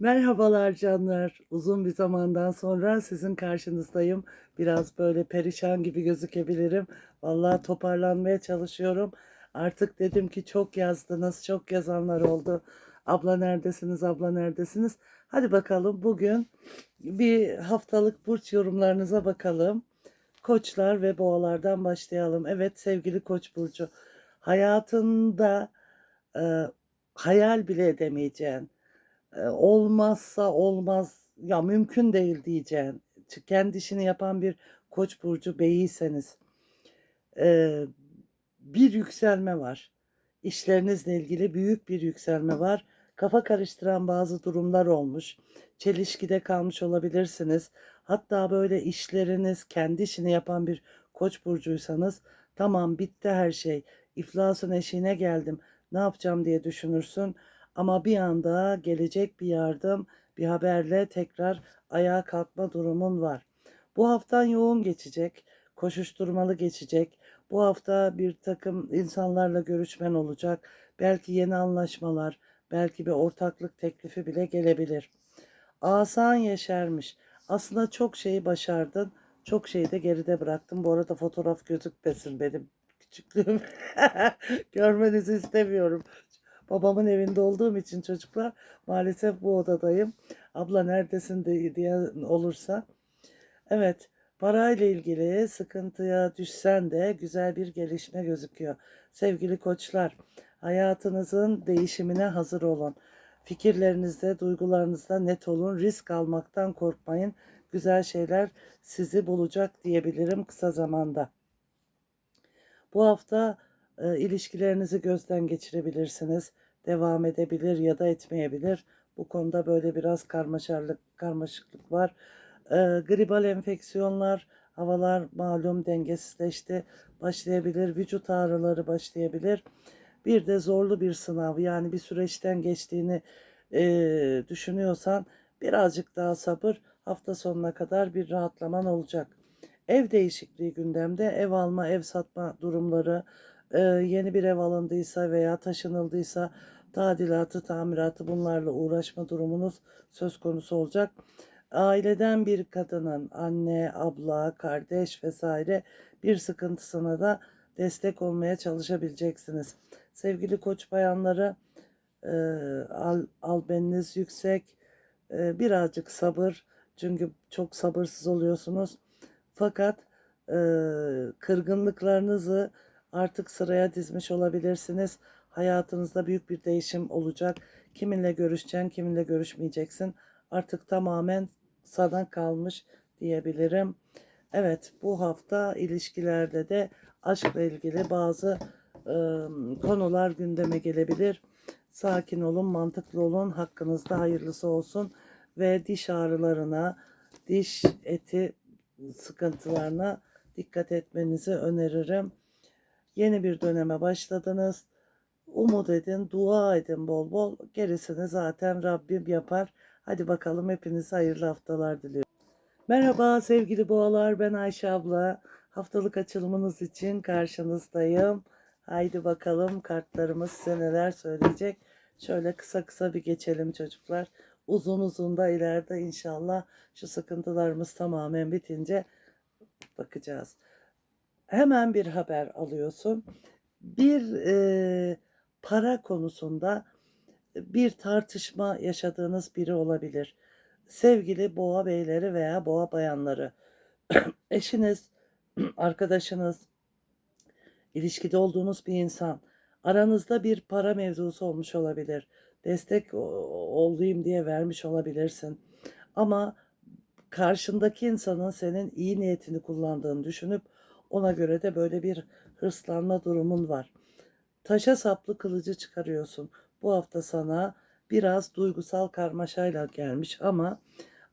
Merhabalar canlar. Uzun bir zamandan sonra sizin karşınızdayım. Biraz böyle perişan gibi gözükebilirim. Vallahi toparlanmaya çalışıyorum. Artık dedim ki çok yazdınız, çok yazanlar oldu. Abla neredesiniz, abla neredesiniz? Hadi bakalım bugün bir haftalık burç yorumlarınıza bakalım. Koçlar ve boğalardan başlayalım. Evet sevgili Koç burcu. Hayatında e, hayal bile edemeyeceğin Olmazsa olmaz, ya mümkün değil diyeceğin, kendi işini yapan bir Koç burcu beyiyseniz, eee, bir yükselme var. İşlerinizle ilgili büyük bir yükselme var. Kafa karıştıran bazı durumlar olmuş. Çelişkide kalmış olabilirsiniz. Hatta böyle işleriniz, kendi işini yapan bir Koç burcuysanız, tamam bitti her şey, iflasın eşiğine geldim, ne yapacağım diye düşünürsün. Ama bir anda gelecek bir yardım, bir haberle tekrar ayağa kalkma durumun var. Bu haftan yoğun geçecek, koşuşturmalı geçecek. Bu hafta bir takım insanlarla görüşmen olacak. Belki yeni anlaşmalar, belki bir ortaklık teklifi bile gelebilir. Asan yeşermiş. Aslında çok şeyi başardın. Çok şeyi de geride bıraktın. Bu arada fotoğraf gözükmesin benim küçüklüğüm. Görmenizi istemiyorum. Babamın evinde olduğum için çocuklar maalesef bu odadayım. Abla neredesin de- diye olursa. Evet, parayla ilgili sıkıntıya düşsen de güzel bir gelişme gözüküyor. Sevgili koçlar, hayatınızın değişimine hazır olun. Fikirlerinizde, duygularınızda net olun. Risk almaktan korkmayın. Güzel şeyler sizi bulacak diyebilirim kısa zamanda. Bu hafta e, ilişkilerinizi gözden geçirebilirsiniz. Devam edebilir ya da etmeyebilir. Bu konuda böyle biraz karmaşarlık, karmaşıklık var. E, gribal enfeksiyonlar, havalar malum dengesizleşti. Başlayabilir, vücut ağrıları başlayabilir. Bir de zorlu bir sınav yani bir süreçten geçtiğini e, düşünüyorsan birazcık daha sabır hafta sonuna kadar bir rahatlaman olacak. Ev değişikliği gündemde, ev alma, ev satma durumları, e, yeni bir ev alındıysa veya taşınıldıysa tadilatı, tamiratı bunlarla uğraşma durumunuz söz konusu olacak. Aileden bir kadının anne, abla, kardeş vesaire bir sıkıntısına da destek olmaya çalışabileceksiniz. Sevgili koç bayanları, e, al, albeniniz yüksek, e, birazcık sabır çünkü çok sabırsız oluyorsunuz. Fakat e, kırgınlıklarınızı artık sıraya dizmiş olabilirsiniz. Hayatınızda büyük bir değişim olacak. Kiminle görüşeceksin, kiminle görüşmeyeceksin. Artık tamamen sana kalmış diyebilirim. Evet, bu hafta ilişkilerde de aşkla ilgili bazı e, konular gündeme gelebilir. Sakin olun, mantıklı olun, hakkınızda hayırlısı olsun ve diş ağrılarına, diş eti sıkıntılarına dikkat etmenizi öneririm. Yeni bir döneme başladınız. Umut edin, dua edin bol bol. Gerisini zaten Rabbim yapar. Hadi bakalım hepinize hayırlı haftalar diliyorum. Merhaba sevgili boğalar ben Ayşe abla. Haftalık açılımınız için karşınızdayım. Haydi bakalım kartlarımız size neler söyleyecek. Şöyle kısa kısa bir geçelim çocuklar. Uzun uzun da ileride inşallah şu sıkıntılarımız tamamen bitince bakacağız. Hemen bir haber alıyorsun. Bir e, para konusunda bir tartışma yaşadığınız biri olabilir. Sevgili boğa beyleri veya boğa bayanları, eşiniz, arkadaşınız, ilişkide olduğunuz bir insan, aranızda bir para mevzusu olmuş olabilir. Destek olayım diye vermiş olabilirsin. Ama karşındaki insanın senin iyi niyetini kullandığını düşünüp ona göre de böyle bir hırslanma durumun var. Taşa saplı kılıcı çıkarıyorsun. Bu hafta sana biraz duygusal karmaşayla gelmiş ama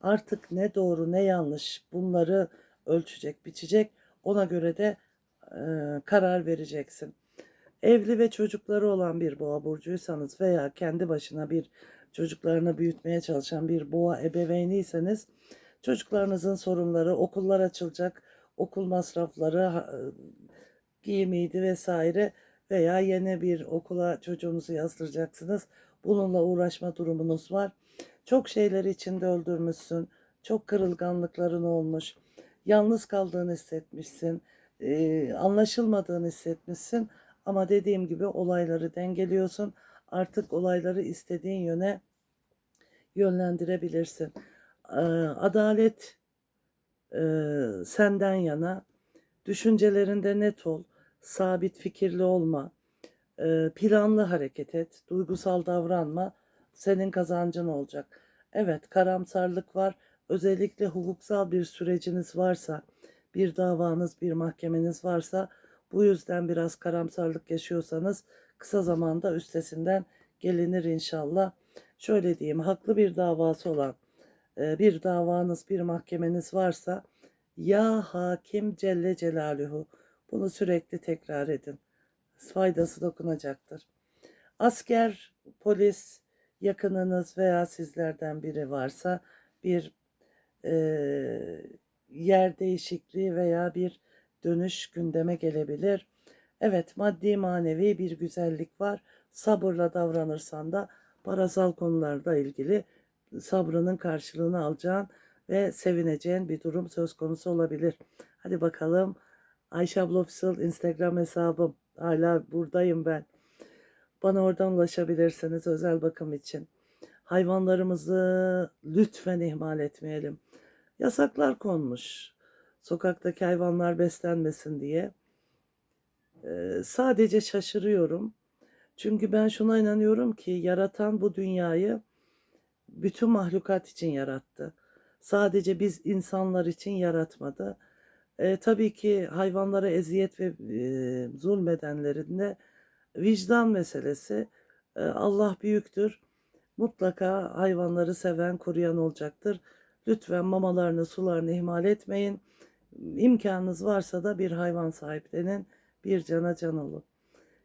artık ne doğru ne yanlış bunları ölçecek, biçecek. Ona göre de e, karar vereceksin. Evli ve çocukları olan bir boğa burcuysanız veya kendi başına bir çocuklarını büyütmeye çalışan bir boğa ebeveyniyseniz çocuklarınızın sorunları, okullar açılacak, okul masrafları, ha- giyimiydi vesaire veya yeni bir okula çocuğunuzu yazdıracaksınız. Bununla uğraşma durumunuz var. Çok şeyleri içinde öldürmüşsün. Çok kırılganlıkların olmuş. Yalnız kaldığını hissetmişsin. Ee, anlaşılmadığını hissetmişsin. Ama dediğim gibi olayları dengeliyorsun. Artık olayları istediğin yöne yönlendirebilirsin. Ee, adalet e, senden yana. Düşüncelerinde net ol. Sabit fikirli olma. e, planlı hareket et. Duygusal davranma. Senin kazancın olacak. Evet karamsarlık var. Özellikle hukuksal bir süreciniz varsa, bir davanız, bir mahkemeniz varsa bu yüzden biraz karamsarlık yaşıyorsanız kısa zamanda üstesinden gelinir inşallah. Şöyle diyeyim, haklı bir davası olan bir davanız, bir mahkemeniz varsa ya hakim Celle Celaluhu bunu sürekli tekrar edin. Faydası dokunacaktır. Asker, polis, yakınınız veya sizlerden biri varsa bir e, yer değişikliği veya bir dönüş gündeme gelebilir. Evet maddi manevi bir güzellik var. Sabırla davranırsan da parasal konularda ilgili sabrının karşılığını alacağın ve sevineceğin bir durum söz konusu olabilir. Hadi bakalım. Ayşe abla Official Instagram hesabım. Hala buradayım ben. Bana oradan ulaşabilirsiniz özel bakım için. Hayvanlarımızı lütfen ihmal etmeyelim. Yasaklar konmuş. Sokaktaki hayvanlar beslenmesin diye. Ee, sadece şaşırıyorum. Çünkü ben şuna inanıyorum ki yaratan bu dünyayı bütün mahlukat için yarattı. Sadece biz insanlar için yaratmadı. E, tabii ki hayvanlara eziyet ve e, zulmedenlerin de vicdan meselesi. E, Allah büyüktür. Mutlaka hayvanları seven, koruyan olacaktır. Lütfen mamalarını, sularını ihmal etmeyin. İmkanınız varsa da bir hayvan sahiplenin. Bir cana can olun.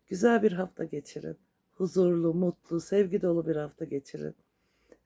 Güzel bir hafta geçirin. Huzurlu, mutlu, sevgi dolu bir hafta geçirin.